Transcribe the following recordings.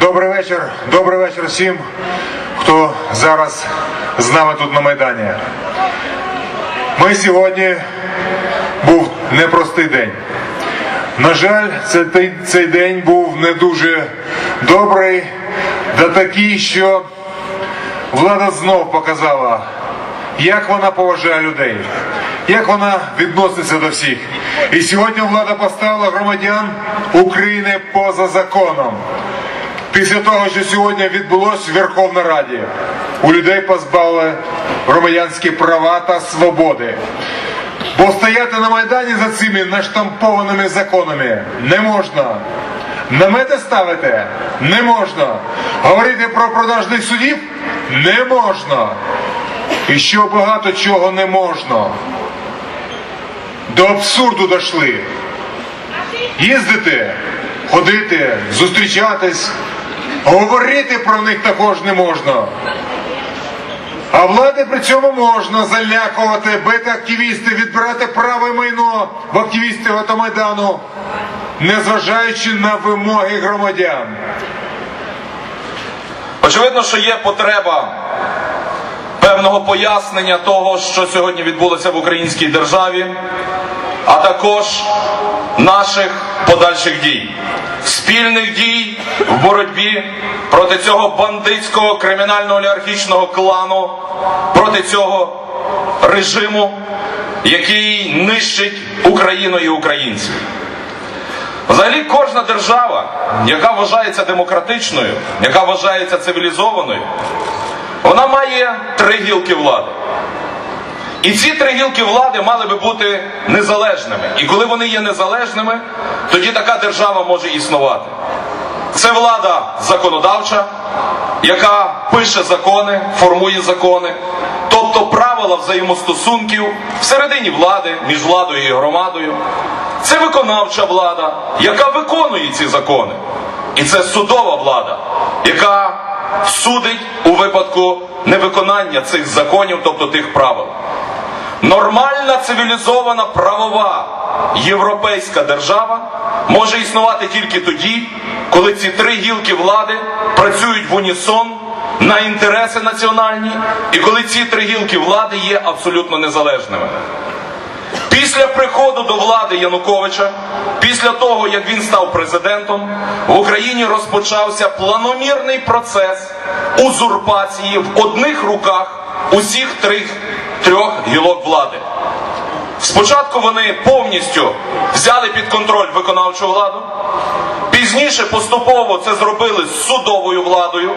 Добрий вечір. Добрий вечір всім, хто зараз з нами тут на Майдані. Ми сьогодні був непростий день. На жаль, цей, цей день був не дуже добрий, да такий, що влада знов показала, як вона поважає людей, як вона відноситься до всіх. І сьогодні влада поставила громадян України поза законом. Після того, що сьогодні відбулося в Верховній Раді, у людей позбавили громадянські права та свободи. Бо стояти на Майдані за цими наштампованими законами не можна. Намети ставити не можна. Говорити про продажних судів не можна. І ще багато чого не можна. До абсурду дійшли. Їздити, ходити, зустрічатись, говорити про них також не можна. А влади при цьому можна залякувати, бити активістів, відбирати право і майно в активістів Автомайдану, незважаючи на вимоги громадян. Очевидно, що є потреба певного пояснення того, що сьогодні відбулося в українській державі, а також наших подальших дій, спільних дій в боротьбі проти цього бандитського кримінально-олігархічного клану, проти цього режиму, який нищить Україну і українців. Взагалі кожна держава, яка вважається демократичною, яка вважається цивілізованою, вона має три гілки влади. І ці три гілки влади мали би бути незалежними. І коли вони є незалежними, тоді така держава може існувати. Це влада законодавча, яка пише закони, формує закони, тобто правила взаємостосунків всередині влади, між владою і громадою. Це виконавча влада, яка виконує ці закони. І це судова влада, яка судить у випадку невиконання цих законів, тобто тих правил. Нормальна цивілізована правова європейська держава може існувати тільки тоді, коли ці три гілки влади працюють в унісон на інтереси національні, і коли ці три гілки влади є абсолютно незалежними. Після приходу до влади Януковича, після того як він став президентом, в Україні розпочався планомірний процес узурпації в одних руках усіх трьох, трьох гілок влади. Спочатку вони повністю взяли під контроль виконавчу владу. Пізніше поступово це зробили з судовою владою.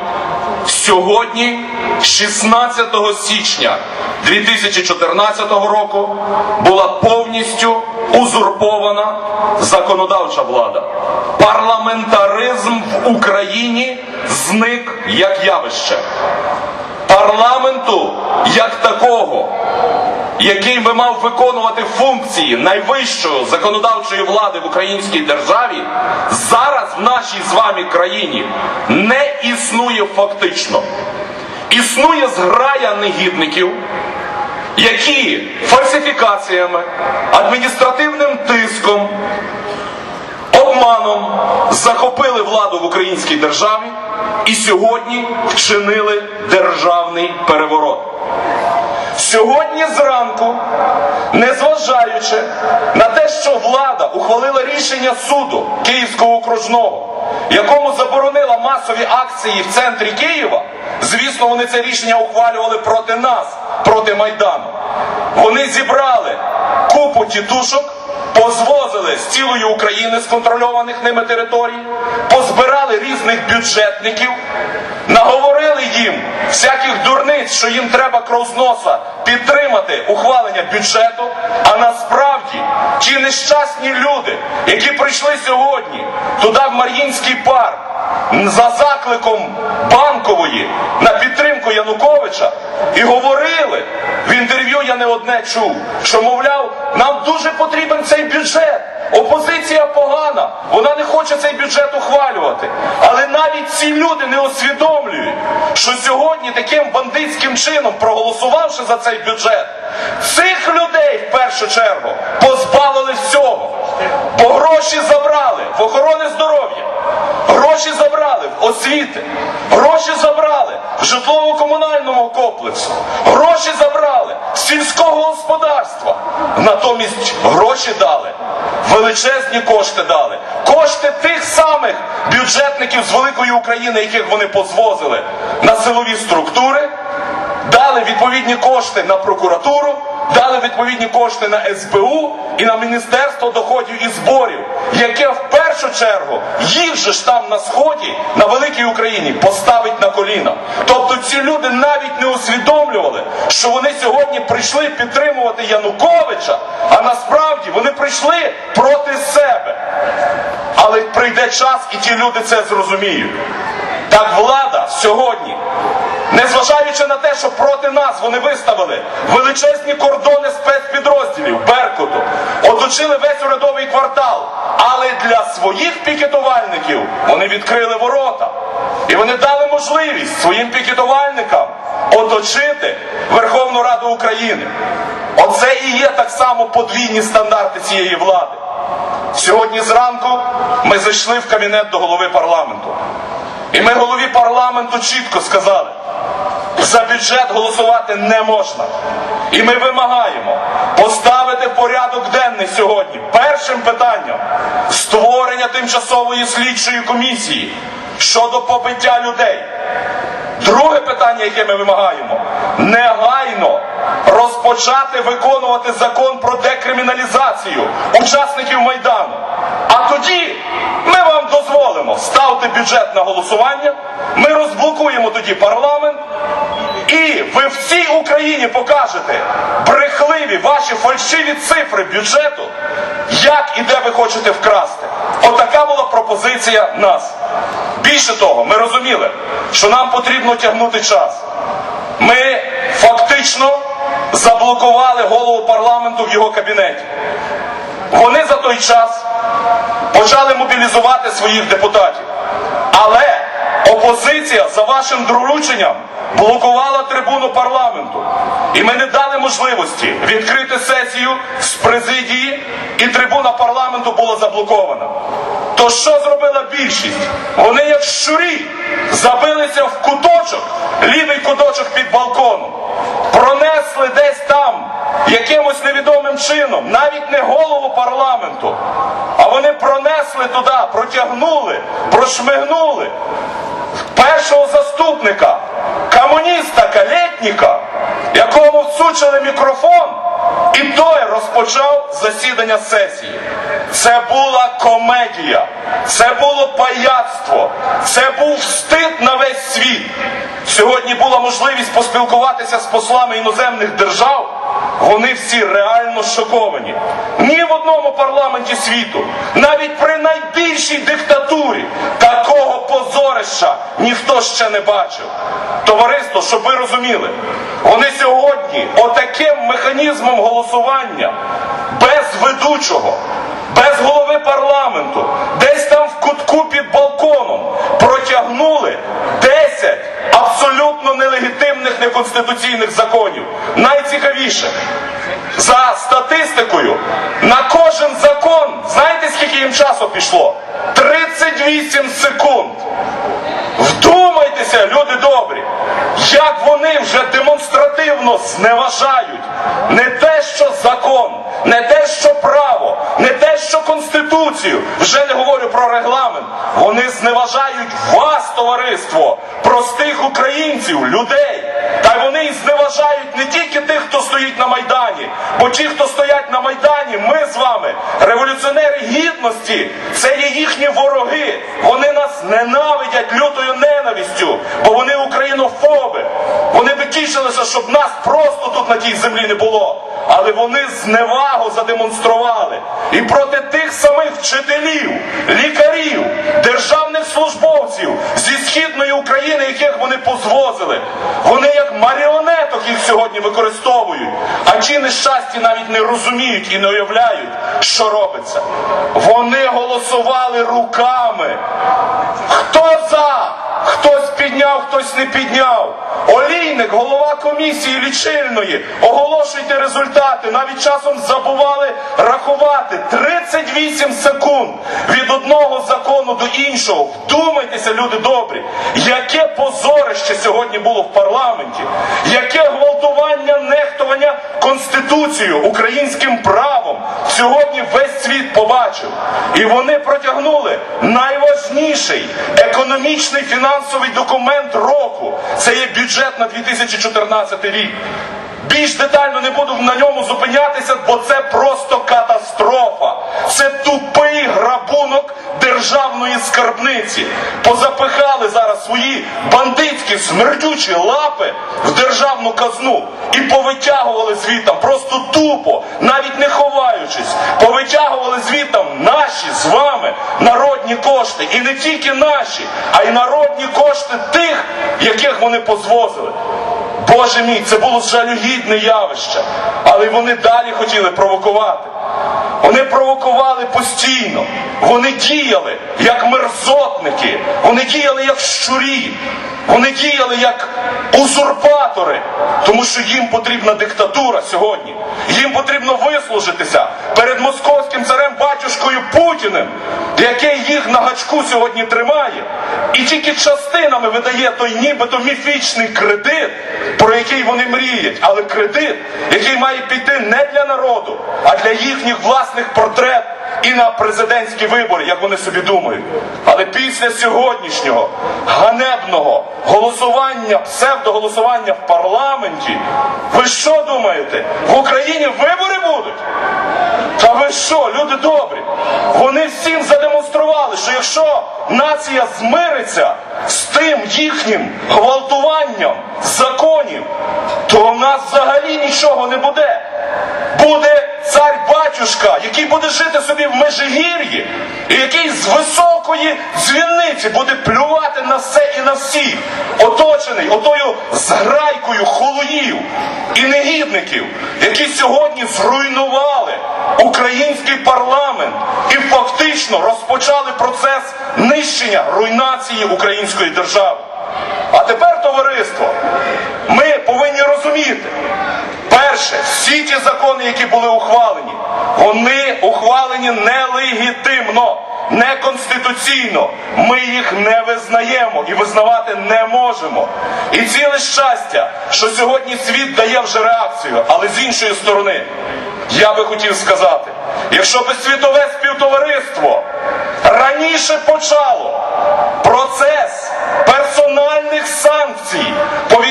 Сьогодні, 16 січня 2014 року, була повністю узурпована законодавча влада. Парламентаризм в Україні зник як явище. Парламенту як такого який би мав виконувати функції найвищої законодавчої влади в українській державі, зараз в нашій з вами країні не існує фактично. Існує зграя негідників, які фальсифікаціями, адміністративним тиском, обманом захопили владу в українській державі і сьогодні вчинили державний переворот. Сьогодні зранку, незважаючи на те, що влада ухвалила рішення суду Київського окружного, якому заборонила масові акції в центрі Києва, звісно, вони це рішення ухвалювали проти нас, проти Майдану. Вони зібрали купу тітушок, позвозили з цілої України з контрольованих ними територій, позбирали різних бюджетників, наговорили їм всяких дурниць, що їм треба кров з носа підтримати ухвалення бюджету. А насправді ті нещасні люди, які прийшли сьогодні туди в Мар'їнський парк за закликом банкової на підтримку Януковича і говорили в інтерв'ю. Я не одне чув, що мовляв, нам дуже потрібен цей бюджет. Опозиція погана, вона не хоче цей бюджет ухвалювати. Але навіть ці люди не усвідомлюють, що сьогодні таким бандитським чином, проголосувавши за цей бюджет, цих людей в першу чергу позбавили всього. Бо гроші забрали в охорони здоров'я, гроші забрали в освіти, гроші забрали в житлово-комунальному комплексу, гроші забрали з сільського господарства. Натомість гроші дали, величезні кошти дали. Кошти тих самих бюджетників з великої України, яких вони позвозили на силові структури, дали відповідні кошти на прокуратуру, дали відповідні кошти на СБУ і на Міністерство доходів і зборів, яке в першу чергу їх же ж там на сході, на великій Україні, поставить на коліна. Тобто ці люди навіть не усвідомлювали, що вони сьогодні прийшли підтримувати Януковича, а насправді вони прийшли проти себе. Але прийде час, і ті люди це зрозуміють. Так влада сьогодні, незважаючи на те, що проти нас вони виставили величезні кордони спецпідрозділів Беркуту, оточили весь урядовий квартал, але для своїх пікетувальників вони відкрили ворота. І вони дали можливість своїм пікетувальникам оточити Верховну Раду України. Оце і є так само подвійні стандарти цієї влади. Сьогодні зранку ми зайшли в кабінет до голови парламенту. І ми голові парламенту чітко сказали, за бюджет голосувати не можна. І ми вимагаємо поставити в порядок денний сьогодні першим питанням створення тимчасової слідчої комісії щодо побиття людей. Друге питання, яке ми вимагаємо, негайно розпочати виконувати закон про декриміналізацію учасників Майдану. А тоді ми вам дозволимо ставити бюджет на голосування, ми розблокуємо тоді парламент, і ви всій Україні покажете брехливі ваші фальшиві цифри бюджету, як і де ви хочете вкрасти. Отака була пропозиція нас. Більше того, ми розуміли, що нам потрібно тягнути час. Ми фактично заблокували голову парламенту в його кабінеті. Вони за той час почали мобілізувати своїх депутатів. Але опозиція за вашим дорученням блокувала трибуну парламенту. І ми не дали можливості відкрити сесію з президії, і трибуна парламенту була заблокована. То що зробила більшість? Вони, як щурі, забилися в куточок, лівий куточок під балконом, пронесли десь там якимось невідомим чином, навіть не голову парламенту, а вони пронесли туди, протягнули, прошмигнули першого заступника, комуніста Калєтніка, якому всучили мікрофон, і той розпочав засідання сесії. Це була комедія, це було паяцтво, це був встид на весь світ. Сьогодні була можливість поспілкуватися з послами іноземних держав. Вони всі реально шоковані. Ні в одному парламенті світу, навіть при найбільшій диктатурі, такого позорища ніхто ще не бачив. Товариство, щоб ви розуміли, вони сьогодні отаким механізмом голосування без ведучого, без голови парламенту, десь там в кутку під балконом протягнули 10 абсолютно нелегітимних неконституційних законів. Найцікавіше, за статистикою, на кожен закон, знаєте, скільки їм часу пішло? 38 секунд. Вдумайтеся, люди добрі, як вони вже демонстративно зневажають не те, що закон, не те, що право, конституцію, вже не говорю про регламент. Вони зневажають вас, товариство, простих українців, людей. Та й вони і зневажають не тільки тих, хто стоїть на Майдані, бо ті, хто стоять на Майдані, ми з вами, революціонери гідності, це є їхні вороги. Вони нас ненавидять лютою ненавистю, бо вони українофоби. Тішилися, щоб нас просто тут на тій землі не було. Але вони зневагу задемонстрували. І проти тих самих вчителів, лікарів, державних службовців зі східної України, яких вони позвозили. Вони як маріонеток їх сьогодні використовують. А ті нещасті навіть не розуміють і не уявляють, що робиться. Вони голосували руками. Хто за? Хтось підняв, хтось не підняв. Олійник, голова комісії лічильної, оголошуйте результати. Навіть часом забували рахувати. 28 секунд від одного закону до іншого. Вдумайтеся, люди добрі, яке позорище сьогодні було в парламенті, яке гвалтування, нехтування Конституцією, українським правом. Сьогодні весь світ побачив. І вони протягнули найважніший економічний фінансовий документ року. Це є бюджет на 2014 рік. Більш детально не буду на ньому зупинятися, бо це просто катастрофа. Це тупий грабунок державної скарбниці. Позапихали зараз свої бандитські смердючі лапи в державну казну і повитягували звітам просто тупо, навіть не ховаючись, повитягували звітам наші з вами народні кошти. І не тільки наші, а й народні кошти тих, яких вони позвозили. Боже мій, це було жалюгідне явище, але вони далі хотіли провокувати. Вони провокували постійно. Вони діяли як мерзотники, вони діяли як щурі, вони діяли як узурпатори, тому що їм потрібна диктатура сьогодні. Їм потрібно вислужитися перед московським царем батюшкою Путіним, який їх на гачку сьогодні тримає, і тільки частинами видає той нібито міфічний кредит, про який вони мріють, але кредит, який має піти не для народу, а для їхніх власних портрет і на президентські вибори, як вони собі думають. Але після сьогоднішнього ганебного голосування, псевдоголосування в парламенті, ви що думаєте? В Україні вибори будуть? Та ви що, люди добрі? Вони всім задемонстрували, що якщо нація змириться з тим їхнім гвалтуванням законів, то в нас взагалі нічого не буде. Буде цар батюшка, який буде жити собі в Межигір'ї, і який з високої дзвіниці буде плювати на все і на всіх, оточений отою зграйкою холуїв і негідників, які сьогодні зруйнували український парламент і фактично розпочали процес нищення руйнації української держави. А тепер, товариство, ми повинні розуміти. Перше, всі ті закони, які були ухвалені, вони ухвалені нелегітимно, неконституційно. Ми їх не визнаємо і визнавати не можемо. І ціле щастя, що сьогодні світ дає вже реакцію, але з іншої сторони, я би хотів сказати, якщо би світове співтовариство раніше почало процес персональних санкцій по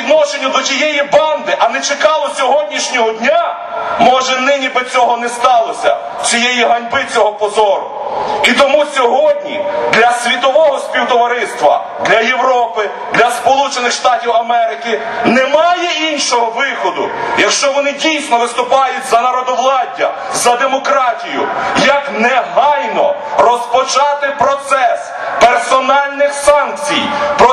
тієї банди, а не чекало сьогоднішнього дня, може нині би цього не сталося, цієї ганьби, цього позору. І тому сьогодні для світового співтовариства, для Європи, для Сполучених Штатів Америки немає іншого виходу, якщо вони дійсно виступають за народовладдя, за демократію, як негайно розпочати процес персональних санкцій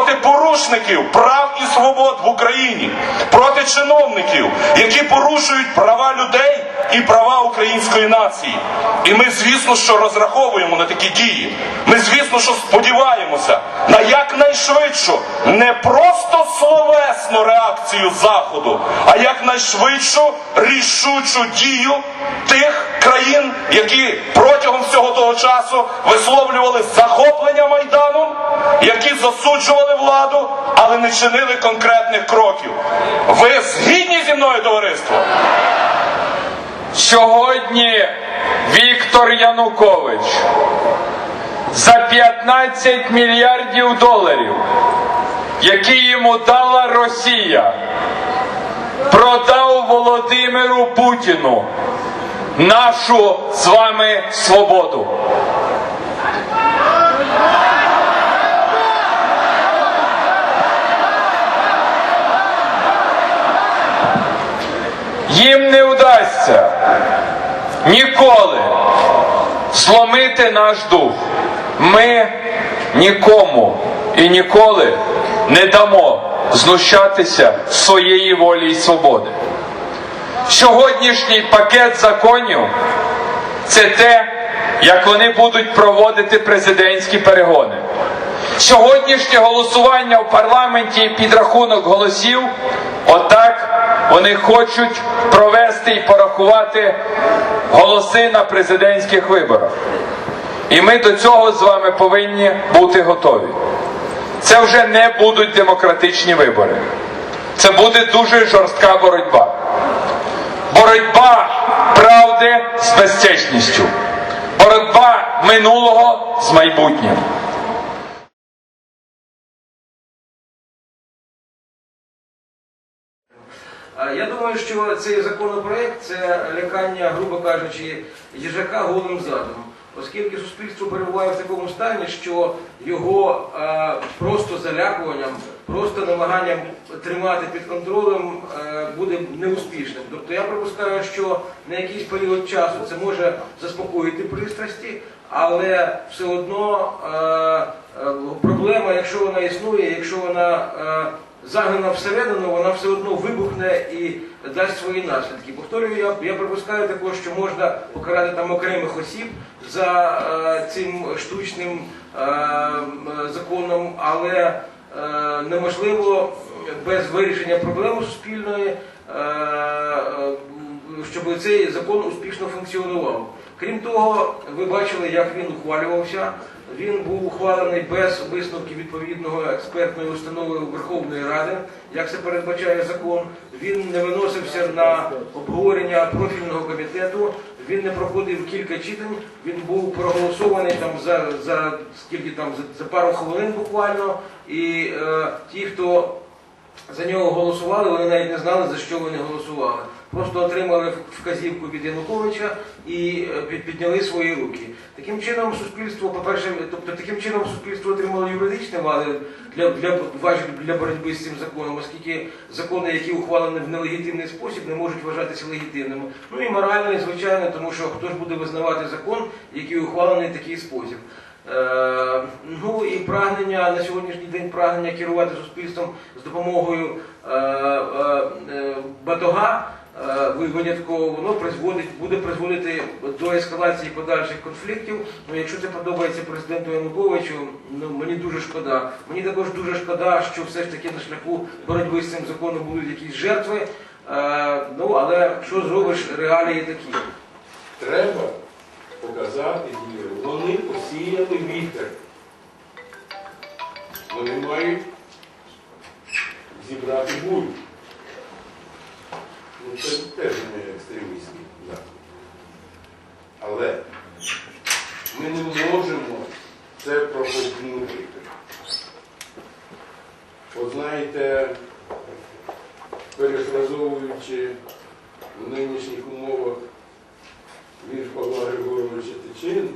проти порушників прав і свобод в Україні, проти чиновників, які порушують права людей і права української нації. І ми, звісно, що розраховуємо на такі дії. Ми, звісно, що сподіваємося на якнайшвидшу, не просто словесну реакцію Заходу, а якнайшвидшу рішучу дію тих країн, які протягом всього того часу висловлювали захоплення Майданом, які засуджували владу, але не чинили конкретних кроків. Ви згідні зі мною, товариство? Сьогодні Віктор Янукович за 15 мільярдів доларів, які йому дала Росія, продав Володимиру Путіну нашу з вами свободу. Їм не вдасться ніколи зломити наш дух. Ми нікому і ніколи не дамо знущатися своєї волі і свободи. Сьогоднішній пакет законів це те, як вони будуть проводити президентські перегони. Сьогоднішнє голосування в парламенті і підрахунок голосів, отак вони хочуть провести і порахувати голоси на президентських виборах. І ми до цього з вами повинні бути готові. Це вже не будуть демократичні вибори. Це буде дуже жорстка боротьба. Боротьба правди з безчесністю. Боротьба минулого з майбутнім. Я думаю, що цей законопроект це лякання, грубо кажучи, їжака голим задом, оскільки суспільство перебуває в такому стані, що його е, просто залякуванням, просто намаганням тримати під контролем е, буде неуспішним. Тобто я припускаю, що на якийсь період часу це може заспокоїти пристрасті, але все одно е, е, проблема, якщо вона існує, якщо вона е, загнана всередину, вона все одно вибухне і дасть свої наслідки. Повторюю, я, я припускаю також, що можна покарати там окремих осіб за е, цим штучним е, законом, але е, неможливо без вирішення проблеми суспільної, е, е, щоб цей закон успішно функціонував. Крім того, ви бачили, як він ухвалювався. Він був ухвалений без висновків відповідного експертної установи Верховної Ради, як це передбачає закон. Він не виносився на обговорення профільного комітету. Він не проходив кілька читань. Він був проголосований там за, за скільки там за, за пару хвилин буквально. І е, ті, хто за нього голосували, вони навіть не знали, за що вони голосували. Просто отримали вказівку від Януковича і е, підняли свої руки. Таким чином, суспільство, по-перше, тобто таким чином суспільство отримало юридичне вали для, для, для боротьби з цим законом, оскільки закони, які ухвалені в нелегітимний спосіб, не можуть вважатися легітимними. Ну і морально, і звичайно, тому що хто ж буде визнавати закон, який ухвалений в такий спосіб. Е, Ну і прагнення на сьогоднішній день прагнення керувати суспільством з допомогою е, батога винятково воно призводить, буде призводити до ескалації подальших конфліктів. Ну, якщо це подобається президенту Януковичу, ну мені дуже шкода. Мені також дуже шкода, що все ж таки на шляху боротьби з цим законом будуть якісь жертви. Е, Ну але що зробиш, реалії такі. Треба показати дію. Вони посіяли вітер. Вони мають зібрати бурю. Ну, це теж не екстремістський захід. Але ми не можемо це проковтнути. От знаєте, перефразовуючи в нинішніх умовах вірш Павла Григоровича Тичини,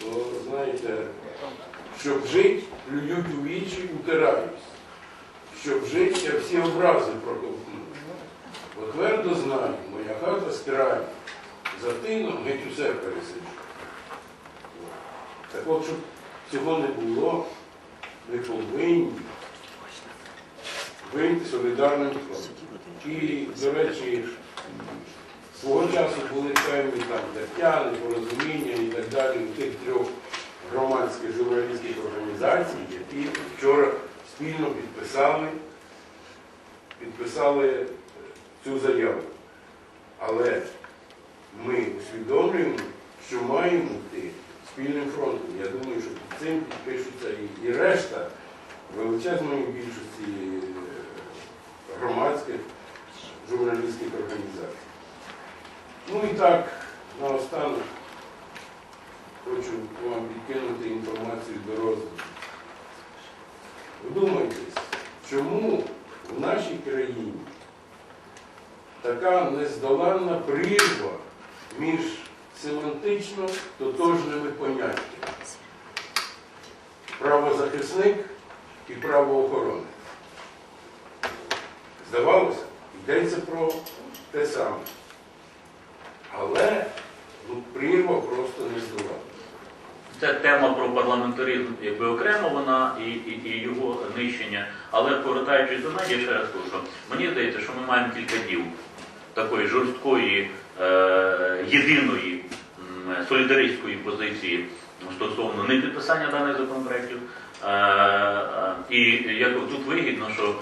то знаєте, щоб жити, плюють у вічі, утираюсь. Щоб жити, я всі образи проковтну. Бо твердо знаю, моя хата з за тином геть усе пересиджу. Так от, щоб цього не було, ми повинні вийти солідарним фронтом. І, до речі, Свого часу були певні там тертяни, порозуміння і так далі у тих трьох громадських журналістських організацій, які вчора спільно підписали, підписали цю заяву. Але ми усвідомлюємо, що маємо йти спільним фронтом. Я думаю, що під цим підпишуться і, і решта величезної більшості е, громадських журналістських організацій. Ну і так, наостанок хочу вам підкинути інформацію до розвитку. Вдумайтесь, чому в нашій країні така нездоланна прірва між семантично тотожними поняттями. Правозахисник і правоохоронець. Здавалося, йдеться про те саме. Але ну, прірва просто не здолана. Ця тема про парламентаризм якби окремо вона і, і, і його нищення. Але повертаючись до Наді, ще раз кажу, мені здається, що ми маємо кілька діл такої жорсткої, е, єдиної солідаристської позиції стосовно непідписання даних законопроєктів. Е, е, і як тут вигідно, що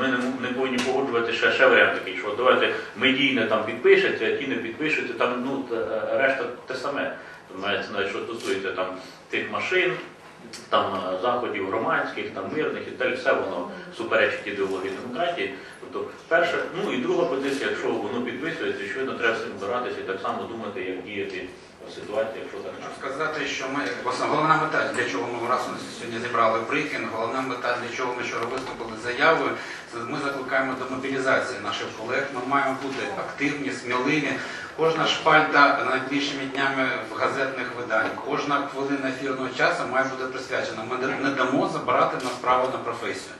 ми не, повинні погоджувати ще, ще варіант такий, що давайте медійне там підпишеться, а ті не підпишуться, там ну, решта те саме. мається на увазі, що стосується тих машин, там е, заходів громадських, там мирних і далі, все воно суперечить ідеології демократії. Тобто, перше, ну і друга позиція, якщо воно підписується, щойно треба з цим збиратися і так само думати, як діяти в ситуації, якщо так Хочу сказати, що ми головна мета, для чого ми раз сьогодні зібрали брифінг, головна мета, для чого ми вчора виступили заявою, ми закликаємо до мобілізації наших колег. Ми маємо бути активні, сміливі. Кожна шпальта найближчими днями в газетних видань, кожна хвилина ефірного часу має бути присвячена. Ми не дамо забирати нас право на професію.